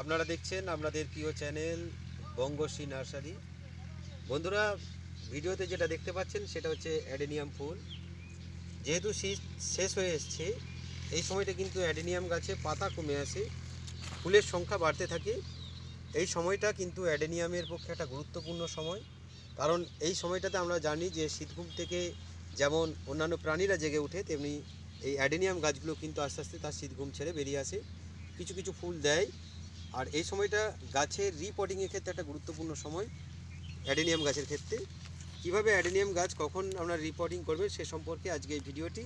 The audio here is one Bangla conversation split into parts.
আপনারা দেখছেন আপনাদের প্রিয় চ্যানেল বঙ্গশ্রী নার্সারি। বন্ধুরা, ভিডিওতে যেটা দেখতে পাচ্ছেন সেটা হচ্ছে অ্যাডেনিয়াম ফুল। যেহেতু শীত শেষ হয়ে এসছে, এই সময়টা কিন্তু অ্যাডেনিয়াম গাছে পাতা কমে আসে, ফুলের সংখ্যা বাড়তে থাকে। এই সময়টা কিন্তু অ্যাডেনিয়ামের পক্ষে একটা গুরুত্বপূর্ণ সময়। কারণ এই সময়টাতে আমরা জানি যে শীতঘুম থেকে যেমন অন্যান্য প্রাণীরা জেগে ওঠে, তেমনি এই অ্যাডেনিয়াম গাছগুলো কিন্তু আস্তে আস্তে তার শীতঘুম ছেড়ে বেরিয়ে আসে। কিছু কিছু ফুল দেয়। আর এই সময়টা গাছের রিপোর্টিংয়ের ক্ষেত্রে একটা গুরুত্বপূর্ণ সময় অ্যাডেনিয়াম গাছের ক্ষেত্রে। কীভাবে অ্যাডেনিয়াম গাছ, কখন আমরা রিপোর্টিং করবে, সে সম্পর্কে আজকে এই ভিডিওটি।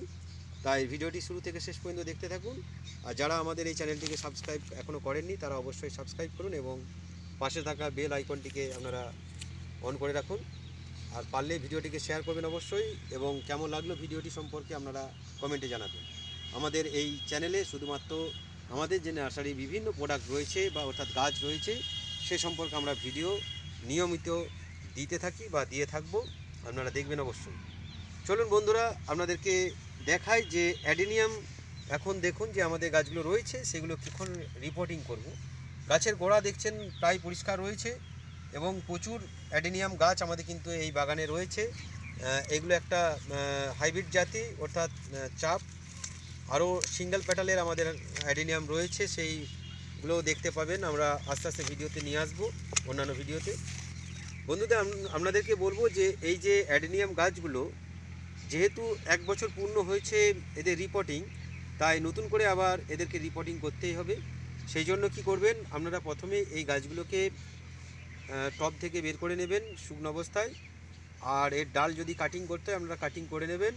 তাই ভিডিওটি শুরু থেকে শেষ পর্যন্ত দেখতে থাকুন। আর যারা আমাদের এই চ্যানেলটিকে সাবস্ক্রাইব এখনও করেননি, তারা অবশ্যই সাবস্ক্রাইব করুন এবং পাশে থাকা বেল আইকনটিকে আপনারা অন করে রাখুন। আর পারলে ভিডিওটিকে শেয়ার করবেন অবশ্যই এবং কেমন লাগল ভিডিওটি সম্পর্কে আপনারা কমেন্টে জানাবেন। আমাদের এই চ্যানেলে শুধুমাত্র আমাদের যে নার্সারি বিভিন্ন প্রোডাক্ট রয়েছে বা অর্থাৎ গাছ রয়েছে, সে সম্পর্কে আমরা ভিডিও নিয়মিত দিতে থাকি বা দিয়ে থাকব। আপনারা দেখবেন অবশ্যই। চলুন বন্ধুরা, আপনাদেরকে দেখাই যে অ্যাডেনিয়াম, এখন দেখুন যে আমাদের গাছগুলো রয়েছে, সেগুলো কখন রিপোর্টিং করব। গাছের গোড়া দেখছেন, প্রায় পরিষ্কার রয়েছে এবং প্রচুর অ্যাডেনিয়াম গাছ আমাদের কিন্তু এই বাগানে রয়েছে। এগুলো একটা হাইব্রিড জাতি, অর্থাৎ চাপ। আরও সিঙ্গেল প্যাটালের আমাদের অ্যাডেনিয়াম রয়েছে সেইগুলো দেখতে পাবেন। আমরা আস্তে আস্তে ভিডিওতে নিয়ে আসব, অন্যান্য ভিডিওতে। বন্ধুদের আপনাদেরকে বলব যে, এই যে অ্যাডেনিয়াম গাছগুলো, যেহেতু এক বছর পূর্ণ হয়েছে এদের রিপোর্টিং তাই নতুন করে আবার এদেরকে রিপোর্টিং করতেই হবে। সেই জন্য কি করবেন, আপনারা প্রথমে এই গাছগুলোকে টপ থেকে বের করে নেবেন শুকনো অবস্থায়। আর এর ডাল যদি কাটিং করতে হয়, আপনারা কাটিং করে নেবেন।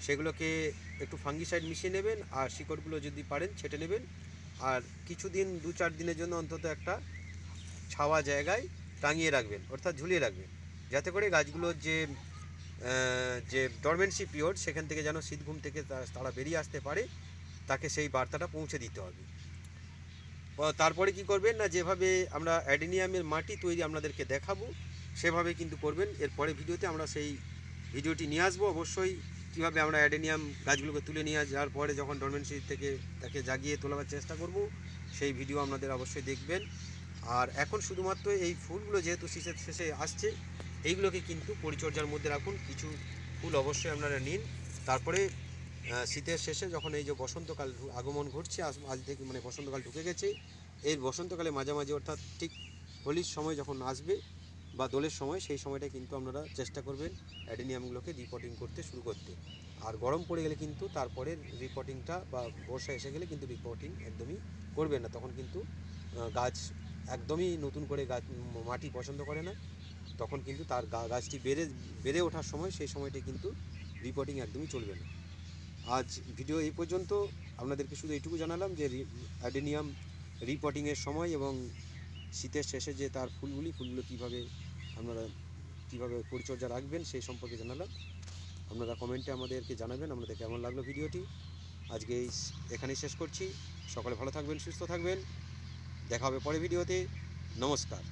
সেগুলোকে একটু ফাঙ্গিসাইড মিশিয়ে নেবেন, আর শিকড়গুলো যদি পারেন ছেটে নেবেন। আর কিছুদিন, দু চার দিনের জন্য অন্তত একটা ছাওয়া জায়গায় টাঙিয়ে রাখবেন, অর্থাৎ ঝুলিয়ে রাখবেন। যাতে করে গাছগুলোর যে যে ডরমেন্সি পিরিয়ড সেখান থেকে যেন শীতঘুম থেকে তা- তারা বেরিয়ে আসতে পারে, তাকে সেই বার্তাটা পৌঁছে দিতে হবে। তারপরে কি করবেন না, যেভাবে আমরা অ্যাডেনিয়ামের মাটি তৈরি আপনাদেরকে দেখাবো, সেভাবে কিন্তু করবেন। এরপরে ভিডিওতে আমরা সেই ভিডিওটি নিয়ে আসব। অবশ্যই কীভাবে আমরা অ্যাডেনিয়াম গাছগুলোকে তুলে নিয়ে যাওয়ার পরে যখন ডরমেন্সি থেকে তাকে জাগিয়ে তোলাবার চেষ্টা করব, সেই ভিডিও আপনাদের অবশ্যই দেখবেন। আর এখন শুধুমাত্র এই ফুলগুলো যেহেতু শীতের শেষে আসছে, এইগুলোকে কিন্তু পরিচর্যার মধ্যে রাখুন। কিছু ফুল অবশ্যই আপনারা নিন। তারপরে শীতের শেষে যখন এই যে বসন্তকাল আগমন ঘটছে আজ থেকে মানে বসন্তকাল ঢুকে গেছে, এই বসন্তকালে মাঝামাঝি অর্থাৎ ঠিক হোলির সময় যখন আসবে বা দোলের সময়, সেই সময়টা কিন্তু আপনারা চেষ্টা করবেন অ্যাডেনিয়ামগুলোকে রিপোর্টিং করতে শুরু করতে। আর গরম পড়ে গেলে কিন্তু তারপরে রিপোর্টিংটা বা বর্ষা এসে গেলে কিন্তু রিপোর্টিং একদমই করবেন না। তখন কিন্তু গাছ একদমই নতুন করে গাছ, মাটি পছন্দ করে না। তখন কিন্তু তার গাছটি বেড়ে বেড়ে ওঠার সময় সেই সময়টি কিন্তু রিপোর্টিং একদমই চলবে না। আজ ভিডিও এই পর্যন্ত। আপনাদেরকে শুধু এইটুকু জানালাম যে অ্যাডেনিয়াম রিপোর্টিংয়ের সময় এবং শীতের শেষে যে তার ফুলগুলি, ফুলগুলো কীভাবে আপনারা কীভাবে পরিচর্যা রাখবেন সেই সম্পর্কে জানালাম। আপনারা কমেন্টে আমাদেরকে জানাবেন আপনাদের কেমন লাগল ভিডিওটি। আজকে এই এখানেই শেষ করছি। সকলে ভালো থাকবেন, সুস্থ থাকবেন। দেখা হবে পরে ভিডিওতে। নমস্কার।